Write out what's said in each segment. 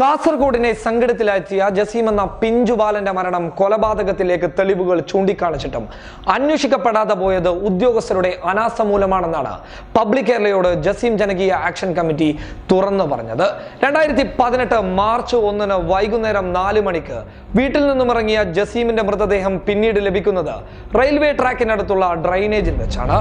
കാസർഗോഡിനെ സങ്കടത്തിലാഴ്ത്തിയ ജസീം എന്ന പിഞ്ചുബാലന്റെ മരണം കൊലപാതകത്തിലേക്ക് തെളിവുകൾ ചൂണ്ടിക്കാണിച്ചിട്ടും അന്വേഷിക്കപ്പെടാതെ പോയത് ഉദ്യോഗസ്ഥരുടെ അനാസ്ഥ മൂലമാണെന്നാണ് പബ്ലിക് കേരളയോട് ജസീം ജനകീയ ആക്ഷൻ കമ്മിറ്റി തുറന്നു പറഞ്ഞത്. രണ്ടായിരത്തി പതിനെട്ട് മാർച്ച് ഒന്നിന് വൈകുന്നേരം നാല് മണിക്ക് വീട്ടിൽ നിന്നും ഇറങ്ങിയ ജസീമിന്റെ മൃതദേഹം പിന്നീട് ലഭിക്കുന്നത് റെയിൽവേ ട്രാക്കിനടുത്തുള്ള ഡ്രൈനേജിൽ വെച്ചാണ്.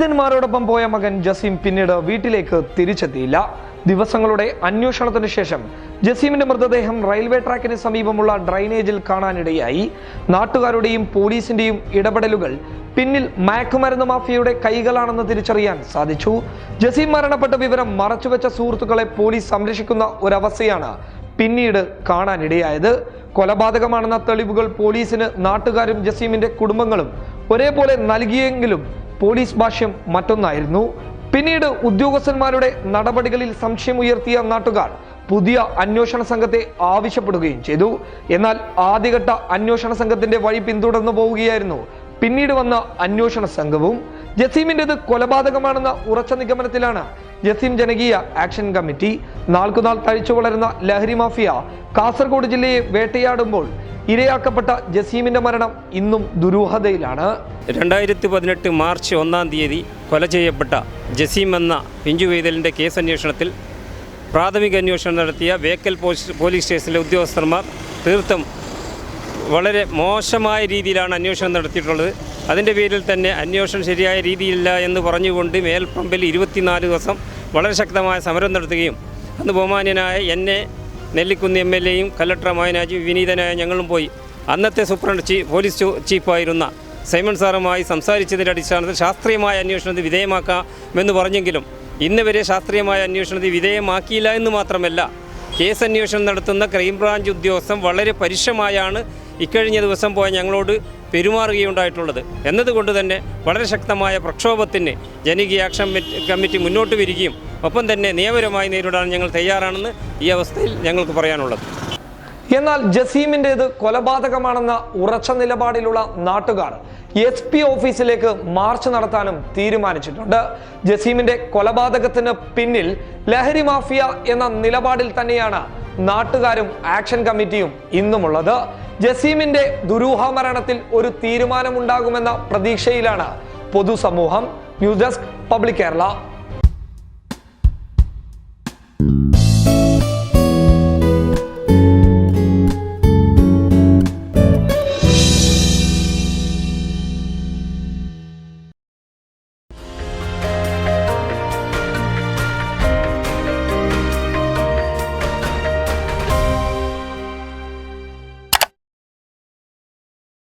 സ്നേഹിതന്മാരോടൊപ്പം പോയ മകൻ ജസീം പിന്നീട് വീട്ടിലേക്ക് തിരിച്ചെത്തിയില്ല. ദിവസങ്ങളുടെ അന്വേഷണത്തിന് ശേഷം ജസീമിന്റെ മൃതദേഹം റെയിൽവേ ട്രാക്കിന് സമീപമുള്ള ഡ്രൈനേജിൽ കാണാനിടയായി. നാട്ടുകാരുടെയും പോലീസിന്റെയും ഇടപെടലുകൾ പിന്നിൽ മയക്കുമരുന്ന് മാഫിയയുടെ കൈകളാണെന്ന് തിരിച്ചറിയാൻ സാധിച്ചു. ജസീം മരണപ്പെട്ട വിവരം മറച്ചുവെച്ച സുഹൃത്തുക്കളെ പോലീസ് സംരക്ഷിക്കുന്ന ഒരവസ്ഥയാണ് പിന്നീട് കാണാനിടയായത്. കൊലപാതകമാണെന്ന തെളിവുകൾ പോലീസിന് നാട്ടുകാരും ജസീമിന്റെ കുടുംബങ്ങളും ഒരേപോലെ നൽകിയെങ്കിലും പോലീസ് ഭാഷ്യം മറ്റൊന്നായിരുന്നു. പിന്നീട് ഉദ്യോഗസ്ഥന്മാരുടെ നടപടികളിൽ സംശയമുയർത്തിയ നാട്ടുകാർ പുതിയ അന്വേഷണ സംഘത്തെ ആവശ്യപ്പെടുകയും ചെയ്തു. എന്നാൽ ആദ്യഘട്ട അന്വേഷണ സംഘത്തിന്റെ വഴി പിന്തുടർന്നു പോവുകയായിരുന്നു പിന്നീട് വന്ന അന്വേഷണ സംഘവും. ജസീമിന്റെത് കൊലപാതകമാണെന്ന ഉറച്ച നിഗമനത്തിലാണ് ജസീം ജനകീയ ആക്ഷൻ കമ്മിറ്റി. നാൾക്കുനാൾ തഴിച്ചു വളരുന്ന ലഹരി മാഫിയ കാസർഗോഡ് ജില്ലയെ വേട്ടയാടുമ്പോൾ ഇരയാക്കപ്പെട്ട ജസീമിന്റെ മരണം ഇന്നും ദുരൂഹതയിലാണ്. രണ്ടായിരത്തി പതിനെട്ട് മാർച്ച് ഒന്നാം തീയതി കൊല ചെയ്യപ്പെട്ട ജസീം എന്ന പിഞ്ചു വെയ്തലിന്റെ കേസ് അന്വേഷണത്തിൽ പ്രാഥമിക അന്വേഷണം നടത്തിയ വേക്കൽ പോലീസ് സ്റ്റേഷനിലെ ഉദ്യോഗസ്ഥന്മാർ തീർത്തും വളരെ മോശമായ രീതിയിലാണ് അന്വേഷണം നടത്തിയിട്ടുള്ളത്. അതിന്റെ പേരിൽ തന്നെ അന്വേഷണം ശരിയായ രീതിയില്ല എന്ന് പറഞ്ഞുകൊണ്ട് മേൽപ്പമ്പിൽ ഇരുപത്തിനാല് ദിവസം വളരെ ശക്തമായ സമരം നടത്തുകയും അന്ന് ബഹുമാന്യനായ എന്നെ നെല്ലിക്കുന്ന് എം എൽ എയും കലക്ടറുമായ നാജി വിനീതനായ ഞങ്ങളും പോയി. അന്നത്തെ സൂപ്രണ്ട് ചീ പോലീസ് ചീഫായിരുന്ന സൈമൺ സാറുമായി സംസാരിച്ചതിന്റെ അടിസ്ഥാനത്തിൽ ശാസ്ത്രീയമായ അന്വേഷണത്തിന് വിധേയമാക്കാമെന്ന് പറഞ്ഞെങ്കിലും ഇന്ന് വരെ ശാസ്ത്രീയമായ അന്വേഷണത്തിന് വിധേയമാക്കിയില്ല എന്ന് മാത്രമല്ല കേസ് അന്വേഷണം നടത്തുന്ന ക്രൈംബ്രാഞ്ച് ഉദ്യോഗസ്ഥൻ വളരെ പരുഷമായാണ് ഇക്കഴിഞ്ഞ ദിവസം പോയ ഞങ്ങളോട് പെരുമാറുകയുണ്ടായിട്ടുള്ളത്. എന്നതുകൊണ്ട് തന്നെ വളരെ ശക്തമായ പ്രക്ഷോഭത്തിന് ജനകീയ ആക്ഷൻ കമ്മിറ്റി- മുന്നോട്ട് വരികയും ഒപ്പം തന്നെ നിയമപരമായി നേരിടാൻ ഞങ്ങൾ തയ്യാറാണെന്ന് ഈ അവസ്ഥയിൽ ഞങ്ങൾക്ക് പറയാനുള്ളത്. എന്നാൽ ജസീമിന്റെത് കൊലപാതകമാണെന്ന ഉറച്ച നിലപാടിലുള്ള നാട്ടുകാർ എസ് പി ഓഫീസിലേക്ക് മാർച്ച് നടത്താനും തീരുമാനിച്ചിട്ടുണ്ട്. ജസീമിന്റെ കൊലപാതകത്തിന് പിന്നിൽ ലഹരി മാഫിയ എന്ന നിലപാടിൽ തന്നെയാണ് നാട്ടുകാരും ആക്ഷൻ കമ്മിറ്റിയും ഇന്നുമുള്ളത്. ജസീമിന്റെ ദുരൂഹമരണത്തിൽ ഒരു തീരുമാനമുണ്ടാകുമെന്ന പ്രതീക്ഷയിലാണ് പൊതുസമൂഹം. News desk public Kerala.